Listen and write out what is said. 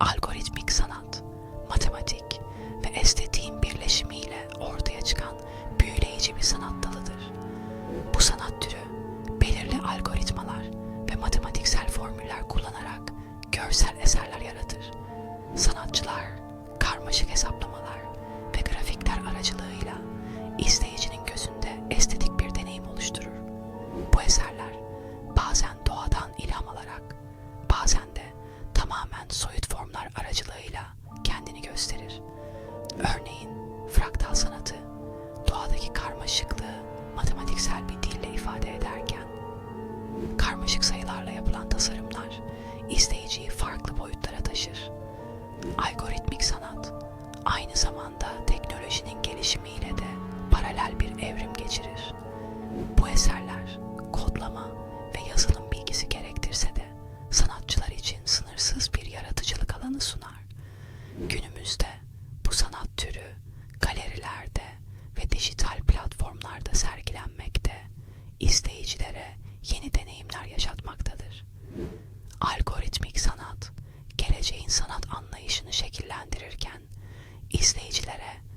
algoritmik sanat, matematik ve estetiğin birleşimiyle ortaya çıkan büyüleyici bir sanat dalıdır. Bu sanat türü belirli algoritmalar ve matematiksel formüller kullanarak görsel eserler yaratır. Sanatçılar karmaşık hesaplamalar fraktal sanatı, doğadaki karmaşıklığı matematiksel bir dille ifade ederken, karmaşık sayılarla yapılan tasarımlar izleyiciyi farklı boyutlara taşır. Algoritmik sanat aynı zamanda teknolojinin gelişimiyle de paralel bir evrim geçirir. Bu eserler kodlama ve yazılım bilgisi gerektirse de sanatçılar için sınırsız bir yaratıcılık alanı sunar. Günümüzde bu sanat türü galerilerde ve dijital platformlarda sergilenmekte, izleyicilere yeni deneyimler yaşatmaktadır. Algoritmik sanat, geleceğin sanat anlayışını şekillendirirken, izleyicilere